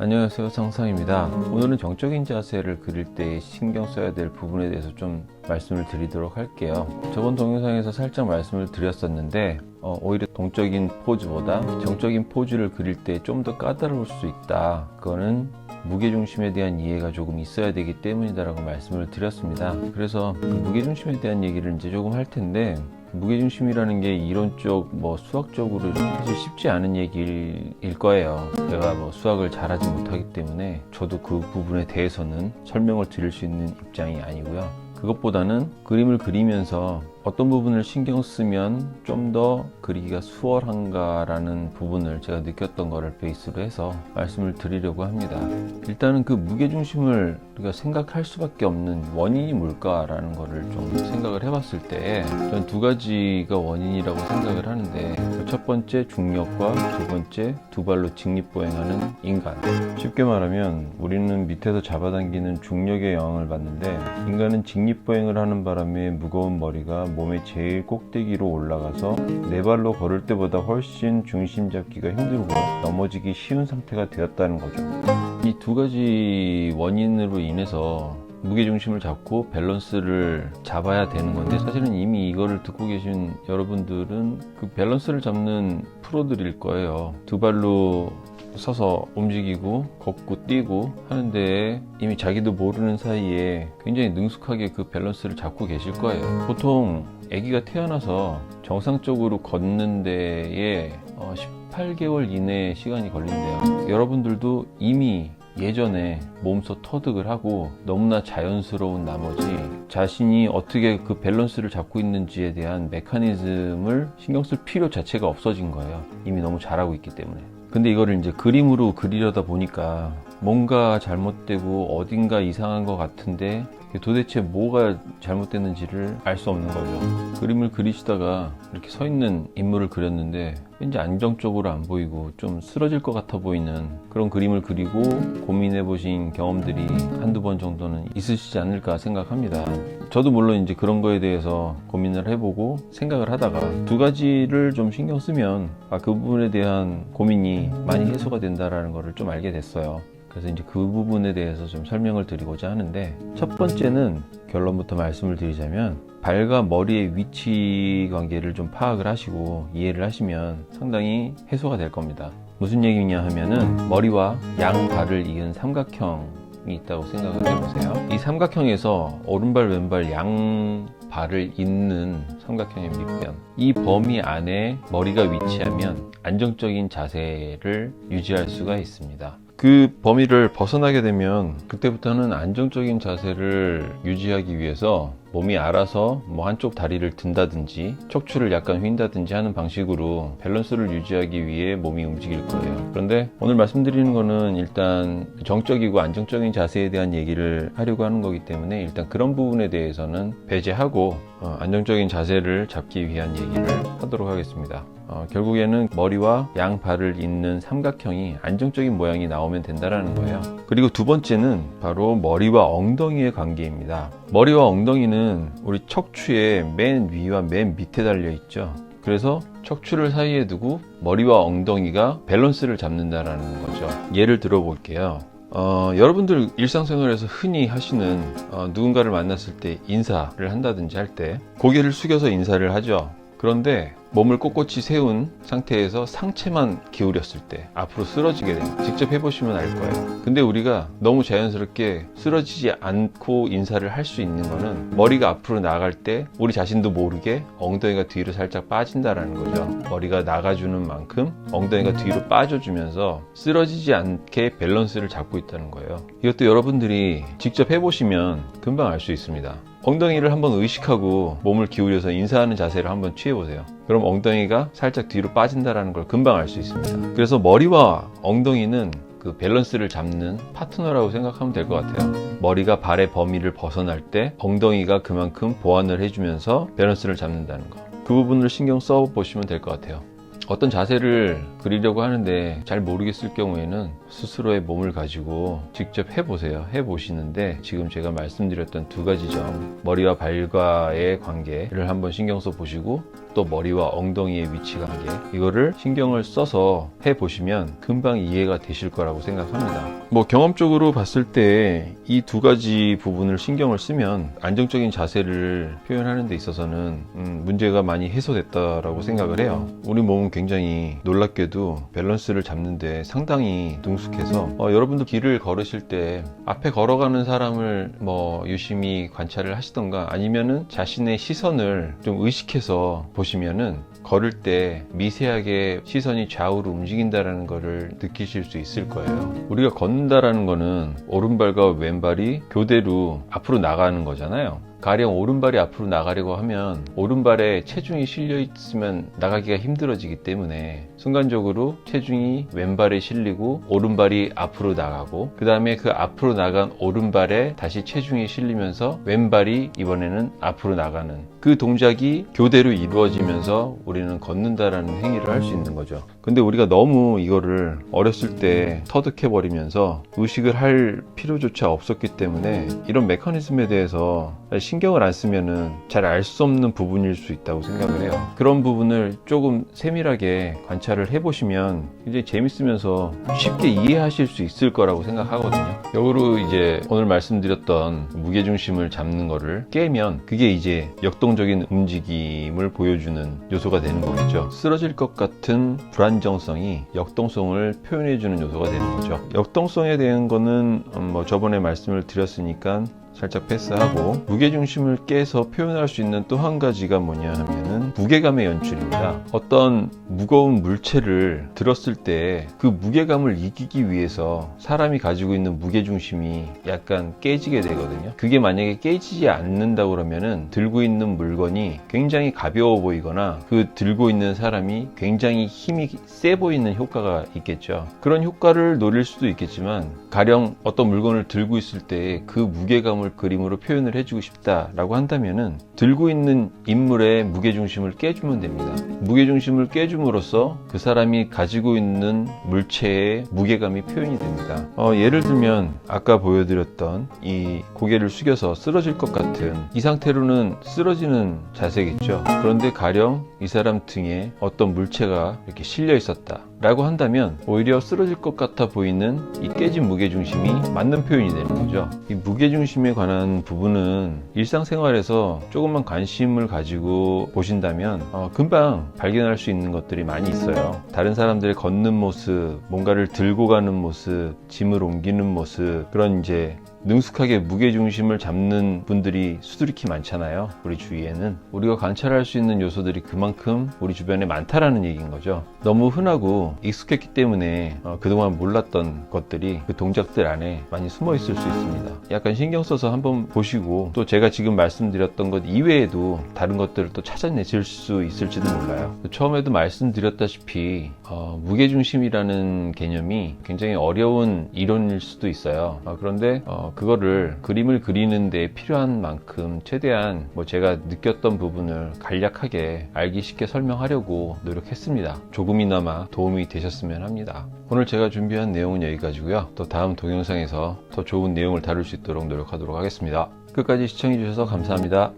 안녕하세요. 상상입니다. 오늘은 정적인 자세를 그릴 때 신경 써야 될 부분에 대해서 좀 말씀을 드리도록 할게요. 저번 동영상에서 살짝 말씀을 드렸었는데 어, 오히려 동적인 포즈보다 정적인 포즈를 그릴 때 좀 더 까다로울 수 있다. 그거는 무게중심에 대한 이해가 조금 있어야 되기 때문이다라고 말씀을 드렸습니다. 그래서 그 무게중심에 대한 얘기를 이제 조금 할 텐데 무게중심이라는 게 이론적 뭐 수학적으로 사실 쉽지 않은 얘기일 거예요. 제가 뭐 수학을 잘하지 못하기 때문에 저도 그 부분에 대해서는 설명을 드릴 수 있는 입장이 아니고요. 그것보다는 그림을 그리면서 어떤 부분을 신경 쓰면 좀 더 그리기가 수월한가라는 부분을 제가 느꼈던 거를 베이스로 해서 말씀을 드리려고 합니다. 일단은 그 무게중심을 우리가 생각할 수밖에 없는 원인이 뭘까라는 거를 좀 생각을 해봤을 때 저는 두 가지가 원인이라고 생각을 하는데 그첫 번째 중력과 두 번째 두 발로 직립보행하는 인간 쉽게 말하면 우리는 밑에서 잡아당기는 중력의 영향을 받는데 인간은 직립보행을 하는 바람에 무거운 머리가 몸의 제일 꼭대기로 올라가서 네 발로 걸을 때보다 훨씬 중심 잡기가 힘들고 넘어지기 쉬운 상태가 되었다는 거죠. 이 두 가지 원인으로 인해서 무게중심을 잡고 밸런스를 잡아야 되는 건데 사실은 이미 이거를 듣고 계신 여러분들은 그 밸런스를 잡는 프로들일 거예요. 두 발로 서서 움직이고 걷고 뛰고 하는데 이미 자기도 모르는 사이에 굉장히 능숙하게 그 밸런스를 잡고 계실 거예요. 보통 아기가 태어나서 정상적으로 걷는 데에 18개월 이내 시간이 걸린대요. 여러분들도 이미 예전에 몸소 터득을 하고 너무나 자연스러운 나머지 자신이 어떻게 그 밸런스를 잡고 있는지에 대한 메커니즘을 신경 쓸 필요 자체가 없어진 거예요. 이미 너무 잘하고 있기 때문에. 근데 이거를 이제 그림으로 그리려다 보니까 뭔가 잘못되고 어딘가 이상한 것 같은데 도대체 뭐가 잘못됐는지를 알 수 없는 거죠. 그림을 그리시다가 이렇게 서 있는 인물을 그렸는데 왠지 안정적으로 안 보이고 좀 쓰러질 것 같아 보이는 그런 그림을 그리고 고민해 보신 경험들이 한두 번 정도는 있으시지 않을까 생각합니다. 저도 물론 이제 그런 거에 대해서 고민을 해보고 생각을 하다가 두 가지를 좀 신경 쓰면 아, 그 부분에 대한 고민이 많이 해소가 된다라는 거를 좀 알게 됐어요. 그래서 이제 그 부분에 대해서 좀 설명을 드리고자 하는데 첫 번째는 결론부터 말씀을 드리자면 발과 머리의 위치 관계를 좀 파악을 하시고 이해를 하시면 상당히 해소가 될 겁니다. 무슨 얘기냐 하면은 머리와 양 발을 이은 삼각형이 있다고 생각을 해보세요. 이 삼각형에서 오른발 왼발 양 발을 잇는 삼각형의 밑변 이 범위 안에 머리가 위치하면 안정적인 자세를 유지할 수가 있습니다. 그 범위를 벗어나게 되면 그때부터는 안정적인 자세를 유지하기 위해서 몸이 알아서 뭐 한쪽 다리를 든다든지 척추를 약간 휜다든지 하는 방식으로 밸런스를 유지하기 위해 몸이 움직일 거예요. 그런데 오늘 말씀드리는 거는 일단 정적이고 안정적인 자세에 대한 얘기를 하려고 하는 거기 때문에 일단 그런 부분에 대해서는 배제하고 어, 안정적인 자세를 잡기 위한 얘기를 하도록 하겠습니다. 어, 결국에는 머리와 양 발을 잇는 삼각형이 안정적인 모양이 나오면 된다라는 거예요. 그리고 두 번째는 바로 머리와 엉덩이의 관계입니다. 머리와 엉덩이는 우리 척추의 맨 위와 맨 밑에 달려 있죠. 그래서 척추를 사이에 두고 머리와 엉덩이가 밸런스를 잡는다라는 거죠. 예를 들어 볼게요. 어, 여러분들 일상생활에서 흔히 하시는 어, 누군가를 만났을 때 인사를 한다든지 할 때 고개를 숙여서 인사를 하죠. 그런데 몸을 꼿꼿이 세운 상태에서 상체만 기울였을 때 앞으로 쓰러지게 됩니다. 직접 해보시면 알 거예요. 근데 우리가 너무 자연스럽게 쓰러지지 않고 인사를 할 수 있는 거는 머리가 앞으로 나갈 때 우리 자신도 모르게 엉덩이가 뒤로 살짝 빠진다라는 거죠. 머리가 나가주는 만큼 엉덩이가 뒤로 빠져주면서 쓰러지지 않게 밸런스를 잡고 있다는 거예요. 이것도 여러분들이 직접 해보시면 금방 알 수 있습니다. 엉덩이를 한번 의식하고 몸을 기울여서 인사하는 자세를 한번 취해보세요. 그럼 엉덩이가 살짝 뒤로 빠진다는 걸 금방 알 수 있습니다. 그래서 머리와 엉덩이는 그 밸런스를 잡는 파트너라고 생각하면 될 것 같아요. 머리가 발의 범위를 벗어날 때 엉덩이가 그만큼 보완을 해주면서 밸런스를 잡는다는 거. 그 부분을 신경 써 보시면 될 것 같아요. 어떤 자세를 그리려고 하는데 잘 모르겠을 경우에는 스스로의 몸을 가지고 직접 해보세요. 해보시는데 지금 제가 말씀드렸던 두 가지 점, 머리와 발과의 관계를 한번 신경 써 보시고 또 머리와 엉덩이의 위치 관계, 이거를 신경을 써서 해 보시면 금방 이해가 되실 거라고 생각합니다. 뭐 경험적으로 봤을 때 이 두 가지 부분을 신경을 쓰면 안정적인 자세를 표현하는 데 있어서는 음, 문제가 많이 해소됐다라고 생각을 해요. 우리 몸은 굉장히 놀랍게도 밸런스를 잡는데 상당히 능숙해서 어, 여러분도 길을 걸으실 때 앞에 걸어가는 사람을 뭐 유심히 관찰을 하시던가 아니면은 자신의 시선을 좀 의식해서 보시 면은 걸을 때 미세하게 시선이 좌우로 움직인다라는 것을 느끼실 수 있을 거예요. 우리가 걷는다라는 거는 오른발과 왼발이 교대로 앞으로 나가는 거잖아요. 가령 오른발이 앞으로 나가려고 하면 오른발에 체중이 실려 있으면 나가기가 힘들어지기 때문에 순간적으로 체중이 왼발에 실리고 오른발이 앞으로 나가고 그 다음에 그 앞으로 나간 오른발에 다시 체중이 실리면서 왼발이 이번에는 앞으로 나가는 그 동작이 교대로 이루어지면서 우리는 걷는다라는 행위를 할 수 있는 거죠. 근데 우리가 너무 이거를 어렸을 때 터득해 버리면서 의식을 할 필요조차 없었기 때문에 이런 메커니즘에 대해서 신경을 안 쓰면은 잘 알 수 없는 부분일 수 있다고 생각을 해요. 그런 부분을 조금 세밀하게 관찰을 해보시면 굉장히 재밌으면서 쉽게 이해하실 수 있을 거라고 생각하거든요. 역으로 이제 오늘 말씀드렸던 무게중심을 잡는 거를 깨면 그게 이제 역동적인 움직임을 보여주는 요소가 되는 거겠죠. 쓰러질 것 같은 불안정성이 역동성을 표현해주는 요소가 되는 거죠. 역동성에 대한 거는 음, 뭐 저번에 말씀을 드렸으니까 살짝 패스하고 무게중심을 깨서 표현할 수 있는 또 한 가지가 뭐냐 하면은 무게감의 연출입니다. 어떤 무거운 물체를 들었을 때 그 무게감을 이기기 위해서 사람이 가지고 있는 무게중심이 약간 깨지게 되거든요. 그게 만약에 깨지지 않는다 그러면은 들고 있는 물건이 굉장히 가벼워 보이거나 그 들고 있는 사람이 굉장히 힘이 세 보이는 효과가 있겠죠. 그런 효과를 노릴 수도 있겠지만 가령 어떤 물건을 들고 있을 때 그 무게감 을 그림으로 표현을 해주고 싶다라고 한다면은 들고 있는 인물의 무게중심을 깨주면 됩니다. 무게중심을 깨줌으로써 그 사람이 가지고 있는 물체의 무게감이 표현이 됩니다. 어, 예를 들면 아까 보여드렸던 이 고개를 숙여서 쓰러질 것 같은 이 상태로는 쓰러지는 자세겠죠. 그런데 가령 이 사람 등에 어떤 물체가 이렇게 실려 있었다. 라고 한다면 오히려 쓰러질 것 같아 보이는 이 깨진 무게중심이 맞는 표현이 되는 거죠. 이 무게중심에 관한 부분은 일상생활에서 조금만 관심을 가지고 보신다면 어, 금방 발견할 수 있는 것들이 많이 있어요. 다른 사람들의 걷는 모습, 뭔가를 들고 가는 모습, 짐을 옮기는 모습, 그런 이제 능숙하게 무게중심을 잡는 분들이 수두룩히 많잖아요. 우리 주위에는. 우리가 관찰할 수 있는 요소들이 그만큼 우리 주변에 많다라는 얘기인 거죠. 너무 흔하고 익숙했기 때문에 어, 그동안 몰랐던 것들이 그 동작들 안에 많이 숨어 있을 수 있습니다. 약간 신경 써서 한번 보시고 또 제가 지금 말씀드렸던 것 이외에도 다른 것들을 또 찾아내실 수 있을지도 몰라요. 처음에도 말씀드렸다시피 어, 무게중심이라는 개념이 굉장히 어려운 이론일 수도 있어요. 어, 그런데 어, 그거를 그림을 그리는 데 필요한 만큼 최대한 뭐 제가 느꼈던 부분을 간략하게 알기 쉽게 설명하려고 노력했습니다. 조금이나마 도움이 되셨으면 합니다. 오늘 제가 준비한 내용은 여기까지고요. 또 다음 동영상에서 더 좋은 내용을 다룰 수 있도록 노력하도록 하겠습니다. 끝까지 시청해주셔서 감사합니다.